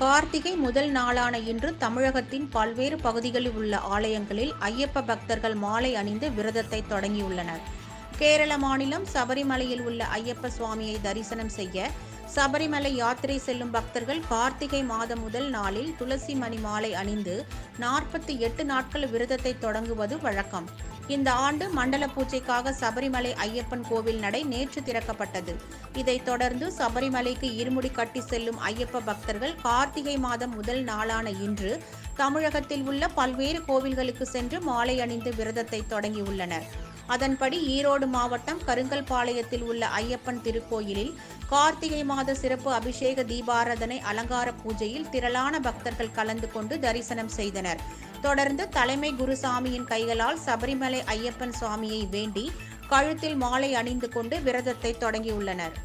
கார்த்திகை முதல் நாளான இன்று தமிழகத்தின் பல்வேறு பகுதிகளில் உள்ள ஆலயங்களில் ஐயப்ப பக்தர்கள் மாலை அணிந்து விரதத்தை தொடங்கியுள்ளனர். கேரள மாநிலம் சபரிமலையில் உள்ள ஐயப்ப சுவாமியை தரிசனம் செய்ய சபரிமலை யாத்திரை செல்லும் பக்தர்கள் கார்த்திகை மாதம் முதல் நாளில் துளசி மணி மாலை அணிந்து நாற்பத்தி எட்டு நாட்கள் விரதத்தை தொடங்குவது வழக்கம். இந்த ஆண்டு மண்டல பூஜைக்காக சபரிமலை ஐயப்பன் கோவில் நடை நேற்று திறக்கப்பட்டது. இதைத் தொடர்ந்து சபரிமலைக்கு இருமுடி கட்டி செல்லும் ஐயப்ப பக்தர்கள் கார்த்திகை மாதம் முதல் நாளான இன்று தமிழகத்தில் உள்ள பல்வேறு கோவில்களுக்கு சென்று மாலை அணிந்து விரதத்தை தொடங்கியுள்ளனர். அதன்படி ஈரோடு மாவட்டம் கருங்கல்பாளையத்தில் உள்ள ஐயப்பன் திருக்கோயிலில் கார்த்திகை மாத சிறப்பு அபிஷேக தீபாராதனை அலங்கார பூஜையில் திரளான பக்தர்கள் கலந்து கொண்டு தரிசனம் செய்தனர். தொடர்ந்து தலைமை குருசாமியின் கைகளால் சபரிமலை ஐயப்பன் சுவாமியை வேண்டி கழுத்தில் மாலை அணிந்து கொண்டு விரதத்தை தொடங்கியுள்ளனர்.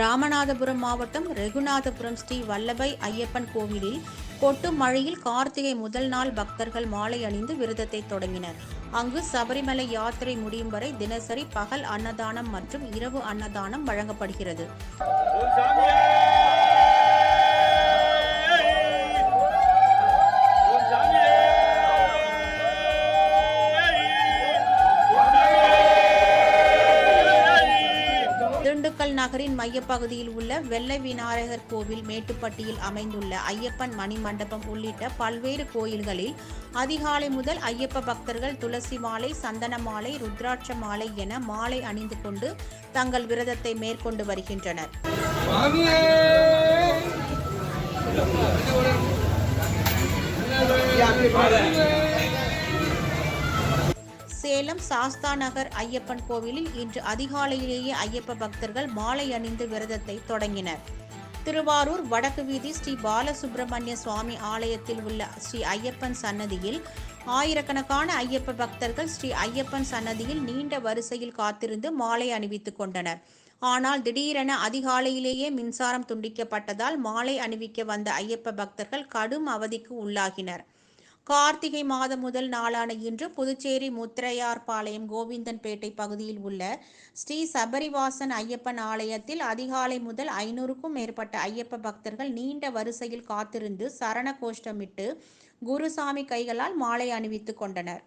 ராமநாதபுரம் மாவட்டம் ரெகுநாதபுரம் ஸ்ரீ வல்லபை ஐயப்பன் கோவிலில் கொட்டும் மழையில் கார்த்திகை முதல் நாள் பக்தர்கள் மாலை அணிந்து விரதத்தை தொடங்கினர். அங்கு சபரிமலை யாத்திரை முடியும் வரை தினசரி பகல் அன்னதானம் மற்றும் இரவு அன்னதானம் வழங்கப்படுகிறது. திண்டுக்கல் நகரின் மையப்பகுதியில் உள்ள வெள்ளை விநாயகர் கோவில் மேட்டுப்பட்டியில் அமைந்துள்ள ஐயப்பன் மணி மண்டபம் உள்ளிட்ட பல்வேறு கோயில்களில் அதிகாலை முதல் ஐயப்ப பக்தர்கள் துளசி மாலை சந்தன மாலை ருத்ராட்ச மாலை என மாலை அணிந்து கொண்டு தங்கள் விரதத்தை மேற்கொண்டு வருகின்றனர். சேலம் சாஸ்தா நகர் ஐயப்பன் கோவிலில் இன்று அதிகாலையிலேயே ஐயப்ப பக்தர்கள் மாலை அணிந்து விரதத்தை தொடங்கினர். திருவாரூர் வடக்கு வீதி ஸ்ரீ பாலசுப்பிரமணிய சுவாமி ஆலயத்தில் உள்ள ஸ்ரீ ஐயப்பன் சன்னதியில் ஆயிரக்கணக்கான ஐயப்ப பக்தர்கள் ஸ்ரீ ஐயப்பன் சன்னதியில் நீண்ட வரிசையில் காத்திருந்து மாலை அணிவித்துக் கொண்டனர். ஆனால் திடீரென அதிகாலையிலேயே மின்சாரம் துண்டிக்கப்பட்டதால் மாலை அணிவிக்க வந்த ஐயப்ப பக்தர்கள் கடும் அவதிக்கு உள்ளாகினர். கார்த்திகை மாதம் முதல் நாளான இன்று புதுச்சேரி முத்திரையார்பாளையம் கோவிந்தன்பேட்டை பகுதியில் உள்ள ஸ்ரீ சபரிவாசன் ஐயப்பன் ஆலயத்தில் அதிகாலை முதல் ஐநூறுக்கும் மேற்பட்ட ஐயப்ப பக்தர்கள் நீண்ட வரிசையில் காத்திருந்து சரண கோஷ்டமிட்டு குருசாமி கைகளால் மாலை அணிவித்துக் கொண்டனர்.